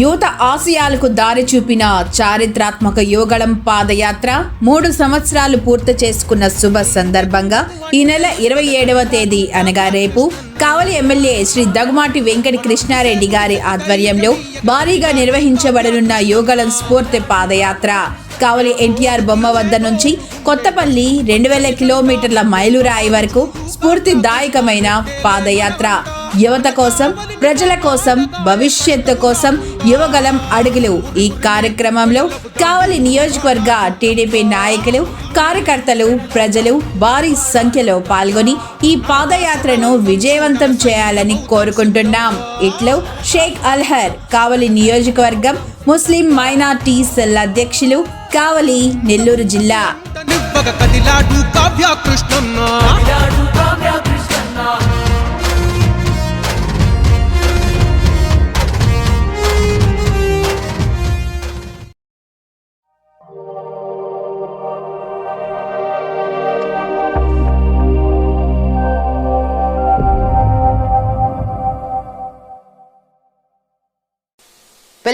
యువత ఆశయాలకు దారి చూపిన చారిత్రాత్మక యోగళం పాదయాత్ర మూడు సంవత్సరాలు పూర్తి చేసుకున్న శుభ సందర్భంగా ఈ నెల ఇరవై ఏడవ తేదీ అనగా రేపు కావలి ఎమ్మెల్యే శ్రీ దగ్గుమాటి వెంకట కృష్ణారెడ్డి గారి ఆధ్వర్యంలో భారీగా నిర్వహించబడనున్న యోగళం స్ఫూర్తి పాదయాత్ర. కావలి ఎన్టీఆర్ బొమ్మ వద్ద నుంచి కొత్తపల్లి రెండు వేల కిలోమీటర్ల మైలురాయి వరకు స్ఫూర్తిదాయకమైన పాదయాత్ర. యువత కోసం ప్రజల కోసం భవిష్యత్తు కోసం యువగలం అడుగులు. ఈ కార్యక్రమంలో కావలి నియోజకవర్గ టీడీపీ నాయకులు కార్యకర్తలు ప్రజలు భారీ సంఖ్యలో పాల్గొని ఈ పాదయాత్రను విజయవంతం చేయాలని కోరుకుంటున్నాం. ఇట్లో షేక్ అల్హర్ కావలి నియోజకవర్గం ముస్లిం మైనార్టీ సెల్ అధ్యక్షులు కావలి నెల్లూరు జిల్లా. కదిలాడు కావ్య కృష్ణన్న.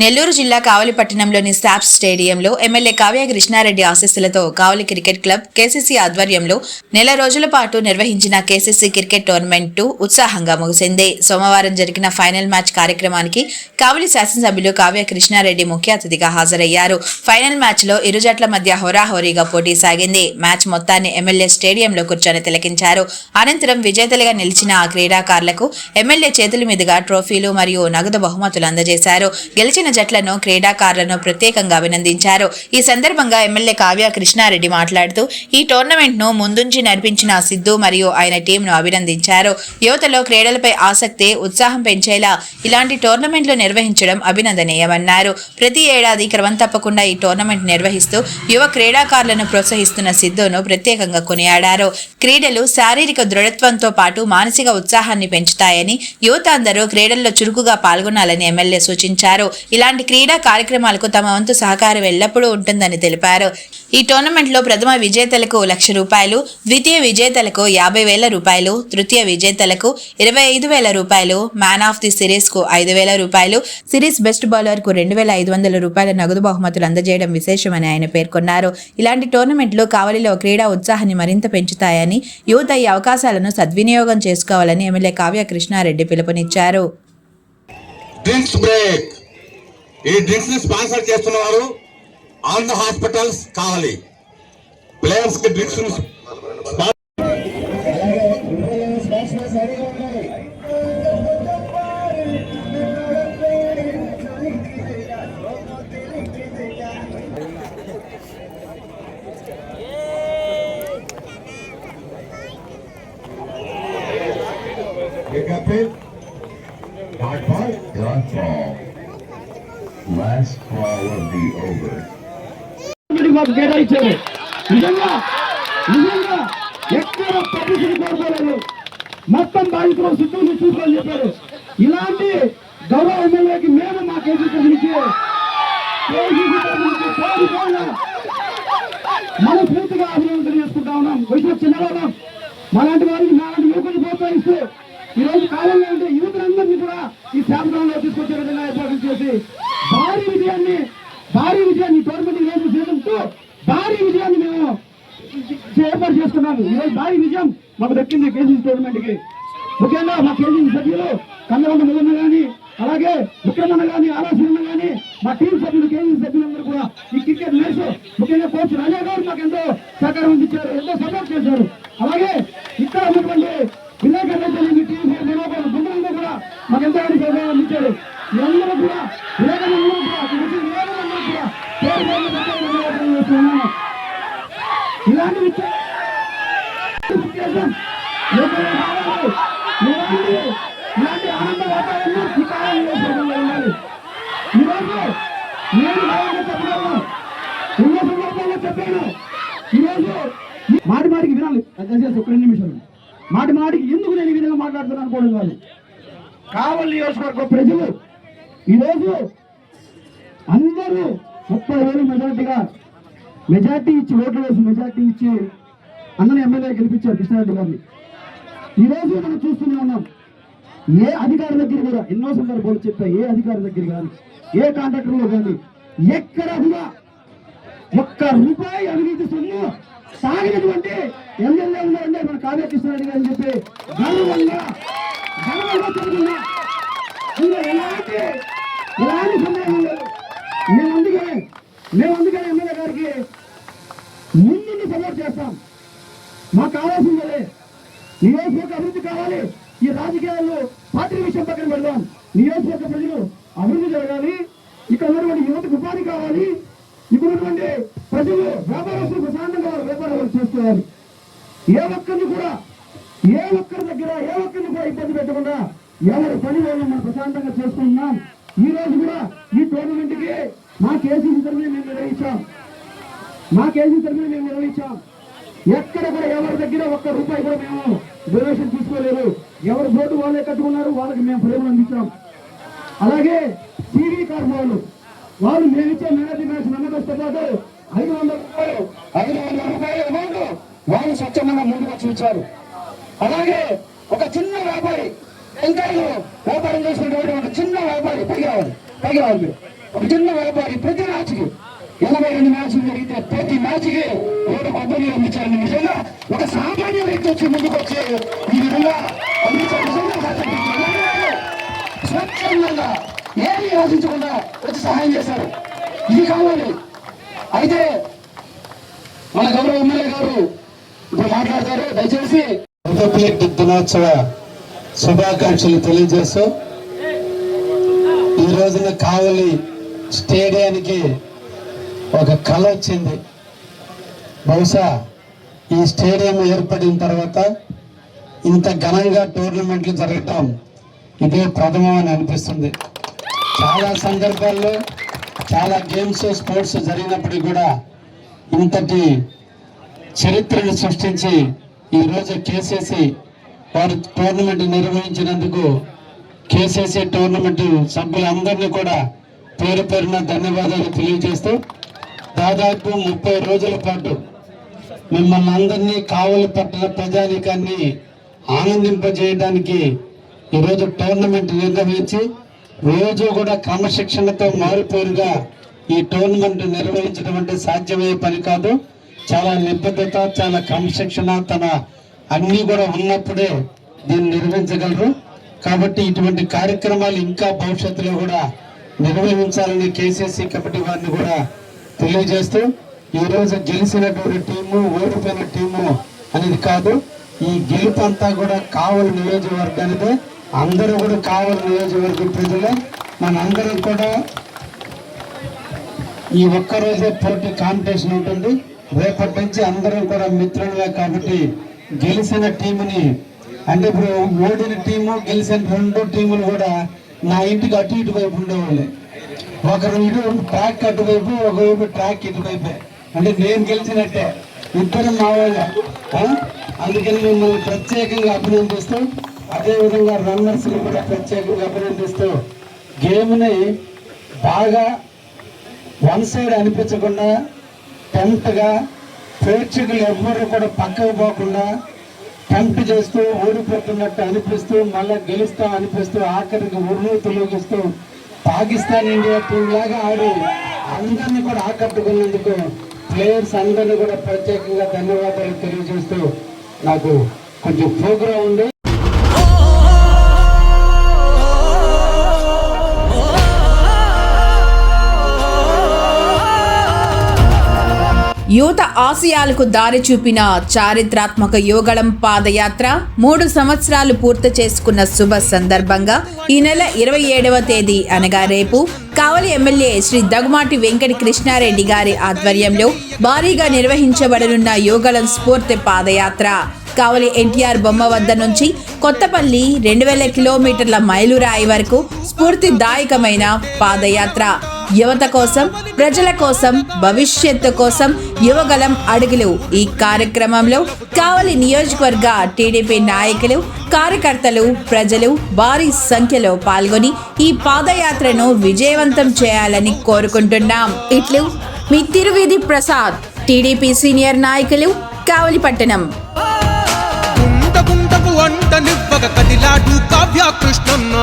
నెల్లూరు జిల్లా కావలి పట్టణంలోని సాప్స్ స్టేడియంలో ఎమ్మెల్యే కావ్య కృష్ణారెడ్డి ఆశీస్సులతో కావలి క్రికెట్ క్లబ్ కేసీసీ ఆధ్వర్యంలో నెల రోజుల పాటు నిర్వహించిన కేసీసీ క్రికెట్ టోర్నమెంట్ ఉత్సాహంగా ముగిసింది. సోమవారం జరిగిన ఫైనల్ మ్యాచ్ కార్యక్రమానికి కావలి శాసనసభ్యులు కావ్య కృష్ణారెడ్డి ముఖ్య అతిథిగా హాజరయ్యారు. ఫైనల్ మ్యాచ్లో ఇరు జట్ల మధ్య హోరాహోరీగా పోటీ సాగింది. మ్యాచ్ మొత్తాన్ని ఎమ్మెల్యే స్టేడియంలో కూర్చొని తిలకించారు. అనంతరం విజేతలుగా నిలిచిన ఆ క్రీడాకారులకు ఎమ్మెల్యే చేతుల మీదుగా ట్రోఫీలు మరియు నగదు బహుమతులు అందజేశారు. గెలిచిన జట్లను క్రీడాకారులను ప్రత్యేకంగా అభినందించారు. ఈ సందర్భంగా ఎమ్మెల్యే కావ్య కృష్ణారెడ్డి మాట్లాడుతూ ఈ టోర్నమెంట్ను ముందుంచి నడిపించిన సిద్ధు మరియు ఆయన టీంను అభినందించారు. యువతలో క్రీడలపై ఆసక్తి ఉత్సాహం పెంచేలా ఇలాంటి టోర్నమెంట్లు నిర్వహించడం అభినందనీయమన్నారు. ప్రతి ఏడాది క్రమం తప్పకుండా ఈ టోర్నమెంట్ నిర్వహిస్తూ యువ క్రీడాకారులను ప్రోత్సహిస్తున్న సిద్ధును ప్రత్యేకంగా కొనియాడారు. క్రీడలు శారీరక దృఢత్వంతో పాటు మానసిక ఉత్సాహాన్ని పెంచుతాయని యువత అందరూ క్రీడల్లో చురుకుగా పాల్గొనాలని ఎమ్మెల్యే సూచించారు. ఇలాంటి క్రీడా కార్యక్రమాలకు తమ వంతు సహకారం ఎల్లప్పుడూ ఉంటుందని తెలిపారు. ఈ టోర్నమెంట్లో ప్రథమ విజేతలకు లక్ష రూపాయలు ద్వితీయ విజేతలకు యాభై వేల రూపాయలు తృతీయ విజేతలకు ఇరవై ఐదు వేల రూపాయలు మ్యాన్ ఆఫ్ ది సిరీస్కు ఐదు వేల రూపాయలు సిరీస్ బెస్ట్ బౌలర్కు రెండు వేల ఐదు వందల రూపాయల నగదు బహుమతులు అందజేయడం విశేషమని ఆయన పేర్కొన్నారు. ఇలాంటి టోర్నమెంట్లు కావలిలో క్రీడా ఉత్సాహాన్ని మరింత పెంచుతాయని యువత ఈ అవకాశాలను సద్వినియోగం చేసుకోవాలని ఎమ్మెల్యే కావ్య కృష్ణారెడ్డి పిలుపునిచ్చారు. డ్రింక్స్ బ్రేక్ ఈ డ్రింక్స్ని స్పాన్సర్ చేస్తున్న వారు ఆంధ్ర హాస్పిటల్స్ కావాలి ప్లేయర్స్కి డ్రింక్స్ మాకు కేటాయించారు. నిజంగా నిజంగా ఎక్కడ పబ్లిసిటీ కోరుకోలేదు. మొత్తం బాధితులు సిద్ధుని చూసుకోవాలని చెప్పారు. ఇలాంటి గౌరవ ఎమ్మెల్యేకి మేము మా కేసీసీ తరఫు నుంచి మనస్ఫూర్తిగా అభినందన చేసుకుంటా ఉన్నాం. వయసులో చిన్నవాళ్ళం మలాంటి వారికి మాలాంటి యువకులు ప్రోత్సహిస్తూ ఈ రోజు కాలంలో ఉంటే యువకులందరినీ కూడా ఈ శాసనంలో తీసుకొచ్చే విధంగా ఏర్పాటు చేసి భారీ విజయాన్ని భారీ విజయాన్ని టోర్నమెంట్ ఈ రోజు చేయడంతో భారీ విజయాన్ని మేము ఏర్పాటు చేసుకున్నాము ఈ రోజు భారీ విజయం మాకు గవర్నమెంట్కి. ముఖ్యంగా మా కేజీ సభ్యులు కన్నగొండ ముదన్న గాని అలాగే విక్రమన్న గాని ఆలోచన గాని మా టీం సభ్యులు కేజీ సభ్యులందరూ కూడా ఈ క్రికెట్ మ్యాచ్ ముఖ్యంగా కోచ్ రాజా గారు మాకు ఎంతో సహకారం అందించారు ఎంతో సపోర్ట్ చేశారు. అలాగే ఇక్కడ ఉన్నటువంటి విలేకరులు అయితే టీం బృందంలో కూడా మాకు ఎంతో సహకారం అందించారు. మీరందరూ కూడా విలేకరులందరూ కూడా ఇలాంటి విషయం ఇలాంటి ఆనంద వాతావరణం ఈ నియోజకవర్గంలో ఉండాలి ఈరోజు నేను గౌరవంగా చెప్పగలను ఉన్న సందర్భంలో చెప్పాను ఈరోజు మాటి మాటికి వినాలి. దయచేసి ఒక రెండు నిమిషాలు మాటి మాటికి ఎందుకు నేను ఈ విధంగా మాట్లాడుతున్నాను కూడా కాదు. కావలి నియోజకవర్గ ప్రజలు ఈరోజు అందరూ ముప్పై వేలు మెజార్టీగా మెజార్టీ ఇచ్చి ఓట్లు వేసి మెజార్టీ ఇచ్చి అన్నని ఎమ్మెల్యే గెలిపించారు కృష్ణారెడ్డి గారిని. ఈరోజు మనం చూస్తూనే ఉన్నాం. ఏ అధికారి దగ్గర కూడా ఎన్నో సందర్భాలు చెప్పా ఏ అధికారి దగ్గర కానీ ఏ కాంట్రాక్టర్లో కానీ ఎక్కడ కూడా ఒక్క రూపాయి అవినీతి సొమ్ము సాగినటువంటి ఎమ్మెల్యే ఉన్నారంటే మన కావ్య కృష్ణారెడ్డి గారు చెప్పి గర్వంగా గర్వంగా చెబుతున్నా. ఎలాంటి ఎలాంటి సందేహం లేదు. మేము అందుకే మేము అందుకే ఎమ్మెల్యే గారికి ముందుండి సపోర్ట్ చేస్తాం. మాకు కావాల్సిందే నియోజకవర్గ అభివృద్ధి కావాలి ఈ రాజకీయాల్లో పార్టీ విషయం పక్కన పెడదాం. నియోజకవర్గ ప్రజలు అభివృద్ధి జరగాలి. ఇక్కడ ఉన్నటువంటి యువతకు ఉపాధి కావాలి. ఇప్పుడు ఉన్నటువంటి ప్రజలు వ్యాపారస్తులు ప్రశాంతంగా వ్యాపారాలు చేసుకోవాలి. ఏ ఒక్కరిని కూడా ఏ ఒక్కరి దగ్గర ఏ ఒక్కరిని కూడా ఇబ్బంది పెట్టకుండా ఎవరి పని వాళ్ళు మనం ప్రశాంతంగా చేసుకుంటున్నాం. ఈ రోజు కూడా ఈ టోర్నమెంట్కి మా కేసీసీ తరఫున మేము నిర్వహించాం. మా కేసీసీ తరఫున మేము నిర్వహించాం. ఎక్కడ కూడా ఎవరి దగ్గర ఒక్క రూపాయి కూడా మేము డొనేషన్ ఎవరు బోర్డు వాళ్ళే కట్టుకున్నారు? వాళ్ళకి మేము ప్రేమలు అందించాం. అలాగే టీవీ కార్ వాళ్ళు వాళ్ళు మేము మేనేజ్ మ్యాచ్ నమ్మకంతో పాటు ఐదు వందల రూపాయలు ఐదు వందల రూపాయల అమౌంట్ వాళ్ళు స్వచ్ఛందంగా ముందుకు వచ్చి ఇచ్చారు. అలాగే ఒక చిన్న వ్యాపారి వెంకాయలు వ్యాపారం చేసినటువంటి ఒక చిన్న వ్యాపారి పైకి రావాలి. పైకి రావాలి ఒక చిన్న వ్యాపారి ప్రతి రాజుకి ఇరవై రెండు మ్యాచ్లు జరిగితే ప్రతి మ్యాచ్కి ఏడు కొబ్బరి అందించారని నిజంగా ఒక సామాన్య వ్యక్తి వచ్చి ముందుకు వచ్చి ఈ విధంగా స్వచ్ఛందంగా ఏమీ ఆశించకుండా వచ్చి సహాయం చేశారు. ఇది కావాలి. అయితే మన గౌరవ ఎమ్మెల్యే గారు ఇప్పుడు మాట్లాడతారు. దయచేసి రిపబ్లిక్ దినోత్సవ శుభాకాంక్షలు తెలియజేస్తూ ఈ రోజున కావలి స్టేడియానికి ఒక కళ వచ్చింది. బహుశా ఈ స్టేడియం ఏర్పడిన తర్వాత ఇంత ఘనంగా టోర్నమెంట్లు జరగటం ఇదే ప్రథమం అని అనిపిస్తుంది. చాలా సందర్భాల్లో చాలా గేమ్స్ స్పోర్ట్స్ జరిగినప్పటికీ కూడా ఇంతటి చరిత్రను సృష్టించి ఈరోజు కేసీసీ వారు టోర్నమెంట్ నిర్వహించినందుకు కేసీసీ టోర్నమెంట్ సభ్యులందరినీ కూడా పేరు పేరున ధన్యవాదాలు తెలియజేస్తూ దాదాపు ముప్పై రోజుల పాటు మిమ్మల్ని అందరినీ కావలి పట్టణ ప్రజానికాన్ని ఆనందింపజేయడానికి ఈరోజు టోర్నమెంట్ నిర్వహించి రోజు కూడా క్రమశిక్షణతో మారిపోరుగా ఈ టోర్నమెంట్ నిర్వహించడం అంటే సాధ్యమయ్యే పని కాదు. చాలా నిబద్ధత చాలా క్రమశిక్షణ తన అన్నీ కూడా ఉన్నప్పుడే దీన్ని నిర్వహించగలరు. కాబట్టి ఇటువంటి కార్యక్రమాలు ఇంకా భవిష్యత్తులో కూడా నిర్వహించాలని కేసీసీ కమిటీ వారిని కూడా తెలియజేస్తూ ఈ రోజు గెలిచినటువంటి టీము ఓడిపోయిన టీము అనేది కాదు ఈ గెలుపు అంతా కూడా కావలి నియోజకవర్గానిదే. అందరూ కూడా కావలి నియోజకవర్గం ప్రజలే. మనందరం కూడా ఈ ఒక్క రోజే పోటీ కాంపిటీషన్ ఉంటుంది. రేపటి నుంచి అందరం కూడా మిత్రులుగా కాబట్టి గెలిచిన టీముని అంటే ఇప్పుడు ఓడిన టీము గెలిచిన రెండు టీములు కూడా నా ఇంటికి అటు ఇటు వైపు ఉండేవాళ్ళే. ఒకరు ఇటు ట్రాక్ అటువైపు ఒకవైపు ట్రాక్ ఇటువైపే. అంటే నేను గెలిచినట్టే. ఇద్దరు మావాళ్ళ అందుకని మిమ్మల్ని ప్రత్యేకంగా అభినందిస్తూ అదేవిధంగా రన్నర్స్ని కూడా ప్రత్యేకంగా అభినందిస్తూ గేమ్ని బాగా వన్ సైడ్ అనిపించకుండా టెంప్ట్గా ప్రేక్షకులు ఎవ్వరు కూడా పక్కకు పోకుండా టెంప్ట్ చేస్తూ ఓడిపోతున్నట్టు అనిపిస్తూ మళ్ళీ గెలుస్తాం అనిపిస్తూ ఆఖరికి ఉరుము తొలగిస్తూ పాకిస్తాన్ ఇండియా టీం లాగా ఆడి అందరినీ కూడా ఆకట్టుకున్నందుకు ప్లేయర్స్ అందరినీ కూడా ప్రత్యేకంగా ధన్యవాదాలు తెలియజేస్తూ నాకు కొంచెం ప్రోగ్రాం ఉంది. యువత ఆశయాలకు దారి చూపిన చారిత్రాత్మక యోగళం పాదయాత్ర మూడు సంవత్సరాలు పూర్తి చేసుకున్న శుభ సందర్భంగా ఈ నెల ఇరవై ఏడవ తేదీ అనగా రేపు కావలి ఎమ్మెల్యే శ్రీ దగ్గుమాటి వెంకట కృష్ణారెడ్డి గారి ఆధ్వర్యంలో భారీగా నిర్వహించబడనున్న యోగళం స్ఫూర్తి పాదయాత్ర. కావలి ఎన్టీఆర్ బొమ్మ వద్ద నుంచి కొత్తపల్లి రెండు వేల కిలోమీటర్ల మైలురాయి వరకు స్ఫూర్తిదాయకమైన పాదయాత్ర. యువత కోసం ప్రజల కోసం భవిష్యత్తు కోసం యువగలం అడుగులు. ఈ కార్యక్రమంలో కావలి నియోజకవర్గ టీడీపీ నాయకులు కార్యకర్తలు ప్రజలు భారీ సంఖ్యలో పాల్గొని ఈ పాదయాత్రను విజయవంతం చేయాలని కోరుకుంటున్నాం. ఇట్లు మీ తిరువేది ప్రసాద్ టీడీపీ సీనియర్ నాయకులు కావలి పట్టణం. కదిలాడు కావ్య కృష్ణన్న.